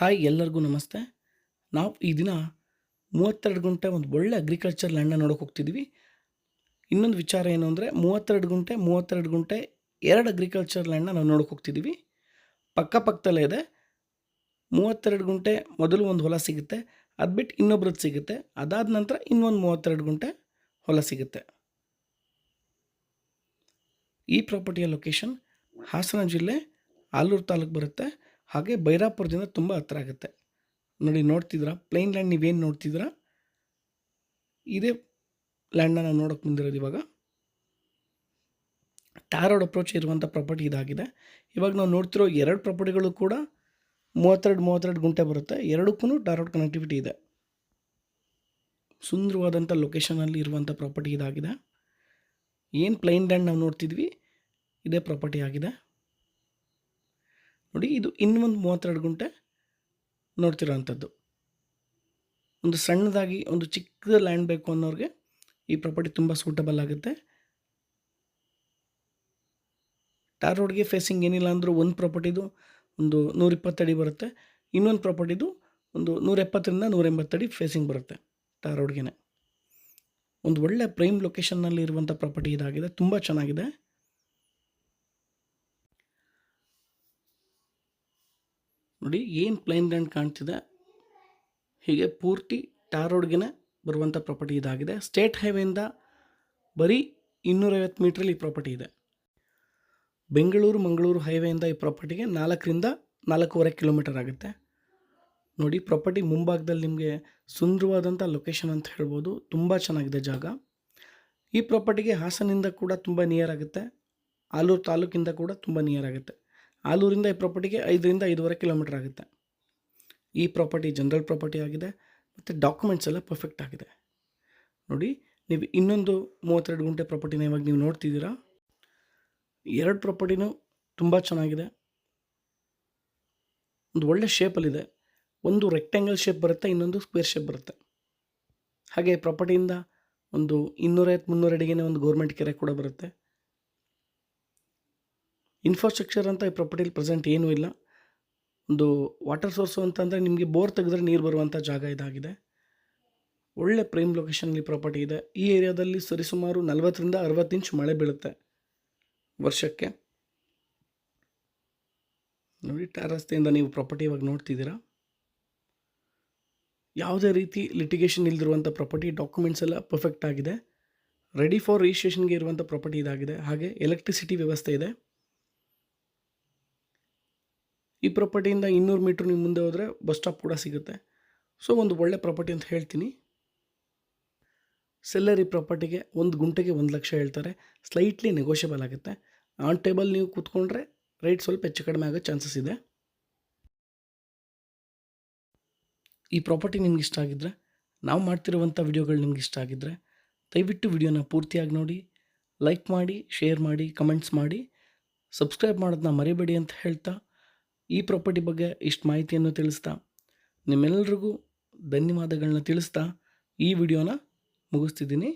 Hi ಎಲ್ಲರಿಗೂ ನಮಸ್ತೆ. ನಾವು ಈ ದಿನ ಮೂವತ್ತೆರಡು ಗುಂಟೆ ಒಂದು ಒಳ್ಳೆ ಅಗ್ರಿಕಲ್ಚರ್ ಲ್ಯಾಂಡ್ನ ನೋಡೋಕೆ ಹೋಗ್ತಿದ್ವಿ. ಇನ್ನೊಂದು ವಿಚಾರ ಏನು ಅಂದರೆ ಮೂವತ್ತೆರಡು ಗುಂಟೆ ಮೂವತ್ತೆರಡು ಗುಂಟೆ ಎರಡು ಅಗ್ರಿಕಲ್ಚರ್ ಲ್ಯಾಂಡ್ನ ನಾವು ನೋಡೋಕೆ ಹೋಗ್ತಿದ್ದೀವಿ ಪಕ್ಕ ಪಕ್ಕದಲ್ಲೇ ಇದೆ. ಮೂವತ್ತೆರಡು ಗುಂಟೆ ಮೊದಲು ಒಂದು ಹೊಲ ಸಿಗುತ್ತೆ. ಅದು ಬಿಟ್ಟು ಇನ್ನೊಬ್ರದ್ದು ಸಿಗುತ್ತೆ. ಅದಾದ ನಂತರ ಇನ್ನೊಂದು ಮೂವತ್ತೆರಡು ಗುಂಟೆ ಹೊಲ ಸಿಗುತ್ತೆ. ಈ ಪ್ರಾಪರ್ಟಿಯ ಲೊಕೇಶನ್ ಹಾಸನ ಜಿಲ್ಲೆ, ಆಲೂರು ತಾಲೂಕು ಬರುತ್ತೆ. ಹಾಗೆ ಬೈರಾಪುರದಿಂದ ತುಂಬ ಹತ್ರ ಆಗುತ್ತೆ. ನೋಡಿ ನೋಡ್ತಿದ್ದೀರಾ? ಪ್ಲೇನ್ ಲ್ಯಾಂಡ್ ನೀವೇನು ನೋಡ್ತಿದ್ದೀರಾ? ಇದೇ ಲ್ಯಾಂಡನ್ನ ನಾವು ನೋಡೋಕೆ ಬಂದಿರೋದು ಇವಾಗ. ಟಾರ್ ಅಪ್ರೋಚ್ ಇರುವಂಥ ಪ್ರಾಪರ್ಟಿ ಇದಾಗಿದೆ. ಇವಾಗ ನಾವು ನೋಡ್ತಿರೋ ಎರಡು ಪ್ರಾಪರ್ಟಿಗಳು ಕೂಡ ಮೂವತ್ತೆರಡು ಮೂವತ್ತೆರಡು ಗುಂಟೆ ಬರುತ್ತೆ. ಎರಡಕ್ಕೂ ಟಾರ್ ರೋಡ್ ಕನೆಕ್ಟಿವಿಟಿ ಇದೆ. ಸುಂದರವಾದಂಥ ಲೊಕೇಶನಲ್ಲಿ ಇರುವಂಥ ಪ್ರಾಪರ್ಟಿ ಇದಾಗಿದೆ. ಏನು ಪ್ಲೈನ್ ಲ್ಯಾಂಡ್ ನಾವು ನೋಡ್ತಿದ್ವಿ, ಇದೇ ಪ್ರಾಪರ್ಟಿ ಆಗಿದೆ. ನೋಡಿ, ಇದು ಇನ್ನೊಂದು ಮೂವತ್ತೆರಡು ಗುಂಟೆ ನೋಡ್ತಿರೋ ಅಂಥದ್ದು ಒಂದು ಸಣ್ಣದಾಗಿ ಒಂದು ಚಿಕ್ಕದ ಲ್ಯಾಂಡ್ ಬೇಕು ಅನ್ನೋರಿಗೆ ಈ ಪ್ರಾಪರ್ಟಿ ತುಂಬ ಸೂಟಬಲ್ ಆಗುತ್ತೆ. ಟಾರ್ ರೋಡ್ಗೆ ಫೇಸಿಂಗ್ ಏನಿಲ್ಲ ಅಂದರೂ ಒಂದು ಪ್ರಾಪರ್ಟಿದು ಒಂದು ನೂರಿಪ್ಪತ್ತಡಿ ಬರುತ್ತೆ. ಇನ್ನೊಂದು ಪ್ರಾಪರ್ಟಿದು ಒಂದು ನೂರ ಎಪ್ಪತ್ತರಿಂದ ನೂರ ಎಂಬತ್ತಡಿ ಫೇಸಿಂಗ್ ಬರುತ್ತೆ ಟಾರ್ ರೋಡ್ಗೆ ಒಂದು ಒಳ್ಳೆ ಪ್ರೈಮ್ ಲೊಕೇಶನ್ನಲ್ಲಿ ಇರುವಂಥ ಪ್ರಾಪರ್ಟಿ ಇದಾಗಿದೆ, ತುಂಬ ಚೆನ್ನಾಗಿದೆ. ನೋಡಿ ಏನು ಪ್ಲೈನ್ ಲ್ಯಾಂಡ್ ಕಾಣ್ತಿದೆ. ಹೀಗೆ ಪೂರ್ತಿ ಟಾರ್ ರೋಡ್ಗೇನೆ ಬರುವಂಥ ಪ್ರಾಪರ್ಟಿ ಇದಾಗಿದೆ ಸ್ಟೇಟ್ ಹೈವೇಯಿಂದ ಬರೀ ಇನ್ನೂರೈವತ್ತು ಮೀಟ್ರಲ್ಲಿ ಈ ಪ್ರಾಪರ್ಟಿ ಇದೆ. ಬೆಂಗಳೂರು, ಮಂಗಳೂರು ಹೈವೇಯಿಂದ ಈ ಪ್ರಾಪರ್ಟಿಗೆ ನಾಲ್ಕರಿಂದ ನಾಲ್ಕೂವರೆ ಕಿಲೋಮೀಟರ್ ಆಗುತ್ತೆ. ನೋಡಿ ಪ್ರಾಪರ್ಟಿ ಮುಂಭಾಗದಲ್ಲಿ ನಿಮಗೆ ಸುಂದರವಾದಂಥ ಲೊಕೇಶನ್ ಅಂತ ಹೇಳ್ಬೋದು. ತುಂಬ ಚೆನ್ನಾಗಿದೆ ಜಾಗ. ಈ ಪ್ರಾಪರ್ಟಿಗೆ ಹಾಸನಿಂದ ಕೂಡ ತುಂಬ ನಿಯರ್ ಆಗುತ್ತೆ. ಆಲೂರು ತಾಲೂಕಿಂದ ಕೂಡ ತುಂಬ ನಿಯರ್ ಆಗುತ್ತೆ. ಆಲೂರಿಂದ ಈ ಪ್ರಾಪರ್ಟಿಗೆ ಐದರಿಂದ ಐದೂವರೆ ಕಿಲೋಮೀಟರ್ ಆಗುತ್ತೆ. ಈ ಪ್ರಾಪರ್ಟಿ ಜನರಲ್ ಪ್ರಾಪರ್ಟಿ ಆಗಿದೆ ಮತ್ತು ಡಾಕ್ಯುಮೆಂಟ್ಸ್ ಎಲ್ಲ ಪರ್ಫೆಕ್ಟ್ ಆಗಿದೆ. ನೋಡಿ, ನೀವು ಇನ್ನೊಂದು ಮೂವತ್ತೆರಡು ಗುಂಟೆ ಪ್ರಾಪರ್ಟಿನ ಇವಾಗ ನೀವು ನೋಡ್ತಿದ್ದೀರಾ? ಎರಡು ಪ್ರಾಪರ್ಟಿನೂ ತುಂಬ ಚೆನ್ನಾಗಿದೆ. ಒಂದು ಒಳ್ಳೆ ಶೇಪಲ್ಲಿದೆ ಒಂದು ರೆಕ್ಟ್ಯಾಂಗಲ್ ಶೇಪ್ ಬರುತ್ತೆ, ಇನ್ನೊಂದು ಸ್ಕ್ವೇರ್ ಶೇಪ್ ಬರುತ್ತೆ. ಹಾಗೆ ಪ್ರಾಪರ್ಟಿಯಿಂದ ಒಂದು ಇನ್ನೂರೈವತ್ತು ಮುನ್ನೂರು ಅಡಿಗೆನೇ ಒಂದು ಗೌರ್ಮೆಂಟ್ ಕೆರೆ ಕೂಡ ಬರುತ್ತೆ. ಇನ್ಫ್ರಾಸ್ಟ್ರಕ್ಚರ್ ಅಂತ ಈ ಪ್ರಾಪರ್ಟಿಲಿ ಪ್ರೆಸೆಂಟ್ ಏನೂ ಇಲ್ಲ. ಒಂದು ವಾಟರ್ ಸೋರ್ಸು ಅಂತಂದರೆ ನಿಮಗೆ ಬೋರ್ ತೆಗೆದ್ರೆ ನೀರು ಬರುವಂಥ ಜಾಗ ಇದಾಗಿದೆ. ಒಳ್ಳೆ ಪ್ರೈಮ್ ಲೊಕೇಶನಲ್ಲಿ ಪ್ರಾಪರ್ಟಿ ಇದೆ. ಈ ಏರಿಯಾದಲ್ಲಿ ಸರಿಸುಮಾರು ನಲವತ್ತರಿಂದ ಅರವತ್ತು ಇಂಚ್ ಮಳೆ ಬೀಳುತ್ತೆ ವರ್ಷಕ್ಕೆ. ನೋಡಿ ರಸ್ತೆಯಿಂದ ನೀವು ಪ್ರಾಪರ್ಟಿ ಇವಾಗ ನೋಡ್ತಿದ್ದೀರಾ? ಯಾವುದೇ ರೀತಿ ಲಿಟಿಗೇಷನ್ ಇಲ್ದಿರುವಂಥ ಪ್ರಾಪರ್ಟಿ ಡಾಕ್ಯುಮೆಂಟ್ಸ್ ಎಲ್ಲ ಪರ್ಫೆಕ್ಟ್ ಆಗಿದೆ. ರೆಡಿ ಫಾರ್ ರಿಜಿಸ್ಟ್ರೇಷನ್ಗೆ ಇರುವಂಥ ಪ್ರಾಪರ್ಟಿ ಇದಾಗಿದೆ. ಹಾಗೆ ಎಲೆಕ್ಟ್ರಿಸಿಟಿ ವ್ಯವಸ್ಥೆ ಇದೆ. ಈ ಪ್ರಾಪರ್ಟಿಯಿಂದ ಇನ್ನೂರು ಮೀಟ್ರ್ ನೀವು ಮುಂದೆ ಹೋದರೆ ಬಸ್ ಸ್ಟಾಪ್ ಕೂಡ ಸಿಗುತ್ತೆ. ಸೊ ಒಂದು ಒಳ್ಳೆ ಪ್ರಾಪರ್ಟಿ ಅಂತ ಹೇಳ್ತೀನಿ. ಸೆಲ್ಲರ್ ಈ ಪ್ರಾಪರ್ಟಿಗೆ ಒಂದು ಗುಂಟೆಗೆ ಒಂದು ಲಕ್ಷ ಹೇಳ್ತಾರೆ. ಸ್ಲೈಟ್ಲಿ ನೆಗೋಷಿಯಬಲ್ ಆಗುತ್ತೆ. ಆನ್ ಟೇಬಲ್ ನೀವು ಕೂತ್ಕೊಂಡ್ರೆ ರೇಟ್ ಸ್ವಲ್ಪ ಹೆಚ್ಚು ಕಡಿಮೆ ಆಗೋ ಚಾನ್ಸಸ್ ಇದೆ. ಈ ಪ್ರಾಪರ್ಟಿ ನಿಮ್ಗೆ ಇಷ್ಟ ಆಗಿದ್ದರೆ ನಾವು ಮಾಡ್ತಿರುವಂಥ ವಿಡಿಯೋಗಳು ನಿಮ್ಗೆ ಇಷ್ಟ ಆಗಿದ್ದರೆ ದಯವಿಟ್ಟು ವಿಡಿಯೋನ ಪೂರ್ತಿಯಾಗಿ ನೋಡಿ ಲೈಕ್ ಮಾಡಿ ಶೇರ್ ಮಾಡಿ ಕಮೆಂಟ್ಸ್ ಮಾಡಿ. ಸಬ್ಸ್ಕ್ರೈಬ್ ಮಾಡೋದನ್ನ ಮರಿಬೇಡಿ ಅಂತ ಹೇಳ್ತಾ ಈ ಪ್ರಾಪರ್ಟಿ ಬಗ್ಗೆ ಇಷ್ಟು ಮಾಹಿತಿಯನ್ನು ತಿಳಿಸ್ತಾ ನಿಮ್ಮೆಲ್ಲರಿಗೂ ಧನ್ಯವಾದಗಳನ್ನ ತಿಳಿಸ್ತಾ ಈ ವಿಡಿಯೋನ ಮುಗಿಸ್ತಿದ್ದೀನಿ.